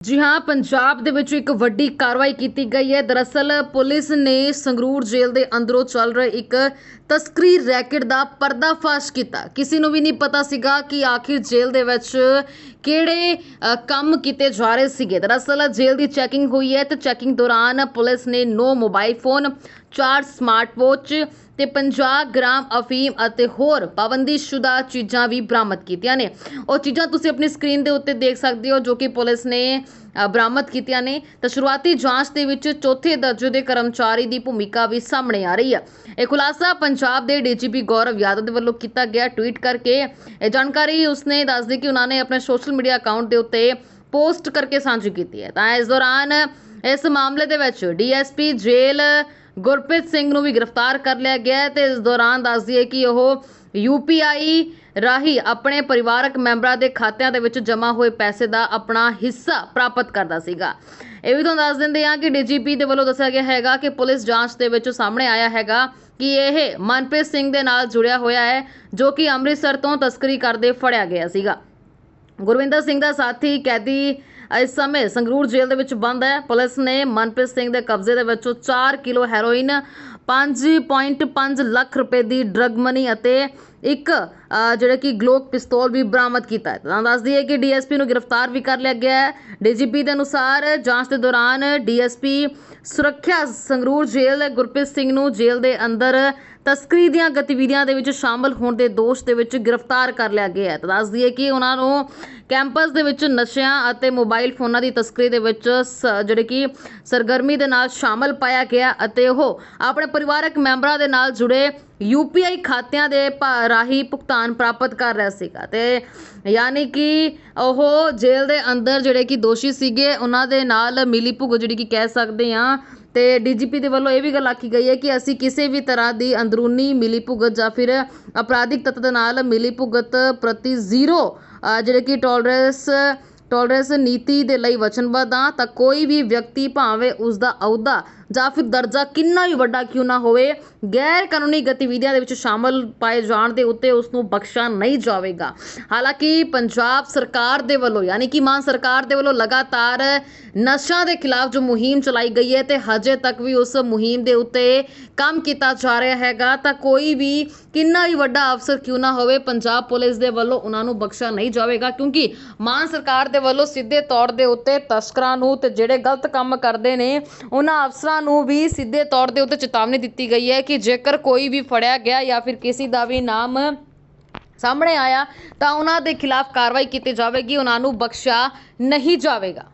ਜੀ ਹਾਂ, ਪੰਜਾਬ ਦੇ ਵਿੱਚ ਇੱਕ ਵੱਡੀ ਕਾਰਵਾਈ ਕੀਤੀ ਗਈ ਹੈ। ਦਰਅਸਲ, ਪੁਲਿਸ ਨੇ ਸੰਗਰੂਰ ਜੇਲ੍ਹ ਦੇ ਅੰਦਰੋਂ ਚੱਲ ਰਹੇ ਇੱਕ ਤਸਕਰੀ ਰੈਕਟ ਦਾ ਪਰਦਾਫਾਸ਼ ਕੀਤਾ। ਕਿਸੇ ਨੂੰ ਵੀ ਨਹੀਂ ਪਤਾ ਸੀਗਾ ਕਿ ਆਖਿਰ ਜੇਲ੍ਹ ਦੇ ਵਿੱਚ ਕਿਹੜੇ ਕੰਮ ਕੀਤੇ ਜਾ ਰਹੇ ਸੀਗੇ? ਦਰਅਸਲ ਜੇਲ੍ਹ ਦੀ ਚੈਕਿੰਗ ਹੋਈ ਹੈ ਤੇ ਚੈਕਿੰਗ ਦੌਰਾਨ ਪੁਲਿਸ ਨੇ 9 ਮੋਬਾਈਲ ਫੋਨ 4 ਸਮਾਰਟ ਵਾਚ ਤੇ 50 ਗ੍ਰਾਮ ਅਫੀਮ ਅਤੇ ਹੋਰ ਪਾਬੰਦੀਸ਼ੁਦਾ ਚੀਜ਼ਾਂ ਵੀ ਬਰਾਮਦ ਕੀਤੀਆਂ ਨੇ। ਉਹ ਚੀਜ਼ਾਂ ਤੁਸੀਂ ਆਪਣੀ ਸਕਰੀਨ ਦੇ ਉੱਤੇ ਦੇਖ ਸਕਦੇ ਹੋ, ਜੋ ਕਿ ਪੁਲਿਸ ਨੇ ਬਰਾਮਦ ਕੀਤੀਆਂ ਨੇ। ਤਾਂ ਸ਼ੁਰੂਆਤੀ ਜਾਂਚ ਦੇ ਵਿੱਚ ਚੌਥੇ ਦਰਜੇ ਦੇ ਕਰਮਚਾਰੀ ਦੀ ਭੂਮਿਕਾ ਵੀ ਸਾਹਮਣੇ ਆ ਰਹੀ ਹੈ ਇਹ ਖੁਲਾਸਾ ਪੰਜਾਬ ਦੇ ਡੀਜੀਪੀ ਗੌਰਵ ਯਾਦਵ ਦੇ ਵੱਲੋਂ ਕੀਤਾ ਗਿਆ। ਟਵੀਟ ਕਰਕੇ ਇਹ ਜਾਣਕਾਰੀ ਉਸਨੇ ਦੱਸਦੀ ਕਿ ਉਹਨਾਂ ਨੇ ਆਪਣੇ ਸੋਸ਼ਲ ਮੀਡੀਆ ਅਕਾਊਂਟ ਦੇ ਉੱਤੇ ਪੋਸਟ ਕਰਕੇ ਸਾਂਝੀ ਕੀਤੀ ਹੈ। ਤਾਂ ਇਸ ਦੌਰਾਨ ਇਸ ਮਾਮਲੇ ਦੇ ਵਿੱਚ ਡੀਐਸਪੀ ਜੇਲ੍ਹ ਗੁਰਪ੍ਰੀਤ ਸਿੰਘ ਨੂੰ ਵੀ ਗ੍ਰਿਫਤਾਰ ਕਰ ਲਿਆ ਗਿਆ ਹੈ ਤੇ ਇਸ ਦੌਰਾਨ ਦੱਸਦੀ ਹੈ ਕਿ ਉਹ ਯੂਪੀਆਈ ਰਾਹੀਂ ਆਪਣੇ ਪਰਿਵਾਰਕ ਮੈਂਬਰਾਂ ਦੇ ਖਾਤਿਆਂ ਦੇ ਵਿੱਚ ਜਮ੍ਹਾਂ ਹੋਏ ਪੈਸੇ ਦਾ ਆਪਣਾ ਹਿੱਸਾ ਪ੍ਰਾਪਤ ਕਰਦਾ ਸੀਗਾ। ਇਹ ਵੀ ਤੁਹਾਨੂੰ ਦੱਸ ਦਿੰਦੇ ਹਾਂ ਕਿ ਡੀਜੀਪੀ ਦੇ ਵੱਲੋਂ ਦੱਸਿਆ ਗਿਆ ਹੈਗਾ ਕਿ ਪੁਲਿਸ ਜਾਂਚ ਦੇ ਵਿੱਚ ਸਾਹਮਣੇ ਆਇਆ ਹੈਗਾ ਕਿ ਇਹ ਮਨਪ੍ਰੀਤ ਸਿੰਘ ਦੇ ਨਾਲ ਜੁੜਿਆ ਹੋਇਆ ਹੈ, ਜੋ ਕਿ ਅੰਮ੍ਰਿਤਸਰ ਤੋਂ ਤਸਕਰੀ ਕਰਦੇ ਫੜਿਆ ਗਿਆ ਸੀਗਾ। ਗੁਰਵਿੰਦਰ ਸਿੰਘ ਦਾ ਸਾਥੀ ਕੈਦੀ ਇਸ ਸਮੇਂ ਸੰਗਰੂਰ ਜੇਲ੍ਹ ਦੇ ਵਿੱਚ ਬੰਦ ਹੈ। ਪੁਲਿਸ ਨੇ ਮਨਪ੍ਰੀਤ ਸਿੰਘ ਦੇ ਕਬਜ਼ੇ ਦੇ ਵਿੱਚੋਂ 4 ਕਿਲੋ ਹੈਰੋਇਨ 5.5 ਲੱਖ ਰੁਪਏ ਦੀ ਡਰੱਗ ਮਨੀ ਅਤੇ ਇੱਕ ਜਿਹੜਾ ਕਿ ਗਲੋਕ ਪਿਸਤੌਲ ਵੀ ਬਰਾਮਦ ਕੀਤਾ ਹੈ। ਤਾਂ ਦੱਸ ਦਈਏ ਕਿ ਡੀਐਸਪੀ ਨੂੰ ਗ੍ਰਿਫਤਾਰ ਵੀ ਕਰ ਲਿਆ ਗਿਆ ਹੈ। ਡੀਜੀਪੀ ਦੇ ਅਨੁਸਾਰ ਜਾਂਚ ਦੇ ਦੌਰਾਨ ਡੀਐਸਪੀ ਸੁਰੱਖਿਆ ਸੰਗਰੂਰ ਜੇਲ੍ਹ ਗੁਰਪ੍ਰੀਤ ਸਿੰਘ ਨੂੰ ਜੇਲ੍ਹ ਦੇ ਅੰਦਰ ਤਸਕਰੀ ਦੀਆਂ ਗਤੀਵਿਧੀਆਂ ਦੇ ਵਿੱਚ ਸ਼ਾਮਲ ਹੋਣ ਦੇ ਦੋਸ਼ ਦੇ ਵਿੱਚ ਗ੍ਰਿਫਤਾਰ ਕਰ ਲਿਆ ਗਿਆ ਹੈ। ਤਾਂ ਦੱਸ ਦਈਏ ਕਿ ਉਹਨਾਂ ਨੂੰ ਕੈਂਪਸ ਦੇ ਵਿੱਚ ਨਸ਼ਿਆਂ ਅਤੇ ਮੋਬਾਈਲ ਫੋਨਾਂ ਦੀ ਤਸਕਰੀ ਦੇ ਵਿੱਚ ਸ- ਜਿਹੜੇ ਕਿ ਸਰਗਰਮੀ ਦੇ ਨਾਲ ਸ਼ਾਮਲ ਪਾਇਆ ਗਿਆ ਅਤੇ ਉਹ ਆਪਣੇ ਪਰਿਵਾਰਕ ਮੈਂਬਰਾਂ ਦੇ ਨਾਲ ਜੁੜੇ ਯੂਪੀਆਈ ਖਾਤਿਆਂ ਦੇ ਭਾ- ਰਾਹੀਂ ਭੁਗਤਾਨ ਪ੍ਰਾਪਤ ਕਰ ਰਿਹਾ ਸੀਗਾ ਤੇ ਯਾਨੀ ਕਿ ਉਹ ਜੇਲ੍ਹ ਦੇ ਅੰਦਰ ਜਿਹੜੇ ਕਿ ਦੋਸ਼ੀ ਸੀਗੇ, ਉਹਨਾਂ ਦੇ ਨਾਲ ਮਿਲੀ ਭੁਗਤ ਜਿਹੜੀ ਕਿ ਕਹਿ ਸਕਦੇ ਆ ਤੇ ਡੀਜੀਪੀ ਦੇ ਵੱਲੋਂ ਇਹ ਵੀ ਗੱਲ ਆਖੀ ਗਈ ਹੈ ਕਿ ਅਸੀਂ ਕਿਸੇ ਵੀ ਤਰ੍ਹਾਂ ਦੀ ਅੰਦਰੂਨੀ ਮਿਲੀ ਭੁਗਤ ਜਾਂ ਫਿਰ ਅਪਰਾਧਿਕ ਤੱਤ ਦੇ ਨਾਲ ਮਿਲੀ ਭੁਗਤ ਪ੍ਰਤੀ ਜ਼ੀਰੋ ਜਿਹੜੇ ਕਿ ਟੋਲਰੈਂਸ ਟੋਲਰੈਂਸ ਨੀਤੀ ਦੇ ਲਈ ਵਚਨਬੱਧ ਹਾਂ ਤਾਂ ਕੋਈ ਵੀ ਵਿਅਕਤੀ ਭਾਵੇਂ ਉਸ ਦਾ ਅਹੁਦਾ ਜਾਂ ਫਿਰ ਦਰਜਾ ਕਿੰਨਾ ਵੀ ਵੱਡਾ ਕਿਉਂ ਨਾ ਹੋਵੇ, ਗੈਰ ਕਾਨੂੰਨੀ ਗਤੀਵਿਧੀਆਂ ਦੇ ਵਿੱਚ ਸ਼ਾਮਲ ਪਾਏ ਜਾਣ ਦੇ ਉੱਤੇ ਉਸ ਨੂੰ ਬਖਸ਼ਾ ਨਹੀਂ ਜਾਵੇਗਾ। ਹਾਲਾਂਕਿ ਪੰਜਾਬ ਸਰਕਾਰ ਦੇ ਵੱਲੋਂ, ਯਾਨੀ ਕਿ ਮਾਨ ਸਰਕਾਰ ਦੇ ਵੱਲੋਂ ਲਗਾਤਾਰ ਨਸ਼ਾ ਦੇ ਖਿਲਾਫ ਜੋ ਮੁਹਿੰਮ ਚਲਾਈ ਗਈ ਹੈ ਤੇ ਹਜੇ ਤੱਕ ਵੀ ਉਸ ਮੁਹਿੰਮ ਦੇ ਉੱਤੇ ਕੰਮ ਕੀਤਾ ਜਾ ਰਿਹਾ ਹੈਗਾ, ਤਾਂ ਕੋਈ ਵੀ ਕਿੰਨਾ ਵੀ ਵੱਡਾ ਅਫਸਰ ਕਿਉਂ ਨਾ ਹੋਵੇ, ਪੰਜਾਬ ਪੁਲਿਸ ਦੇ ਵੱਲੋਂ ਉਹਨਾਂ ਨੂੰ ਬਖਸ਼ਾ ਨਹੀਂ ਜਾਵੇਗਾ, ਕਿਉਂਕਿ ਮਾਨ ਸਰਕਾਰ ਦੇ ਵੱਲੋਂ ਸਿੱਧੇ ਤੌਰ ਦੇ ਉੱਤੇ ਤਸਕਰਾਂ ਨੂੰ ਤੇ ਜਿਹੜੇ ਗਲਤ ਕੰਮ ਕਰਦੇ ਨੇ, ਉਹਨਾਂ ਅਫਸਰਾਂ ਨੂੰ ਵੀ ਸਿੱਧੇ ਤੌਰ ਦੇ ਉੱਤੇ ਚੇਤਾਵਨੀ ਦਿੱਤੀ ਗਈ ਹੈ ਕਿ ਜੇਕਰ ਕੋਈ ਵੀ ਫੜਿਆ ਗਿਆ ਜਾਂ ਫਿਰ ਕਿਸੇ ਦਾ ਵੀ ਨਾਮ ਸਾਹਮਣੇ ਆਇਆ ਤਾਂ ਉਹਨਾਂ ਦੇ ਖਿਲਾਫ ਕਾਰਵਾਈ ਕੀਤੀ ਜਾਵੇਗੀ, ਉਹਨਾਂ ਨੂੰ ਬਖਸ਼ਿਆ ਨਹੀਂ ਜਾਵੇਗਾ।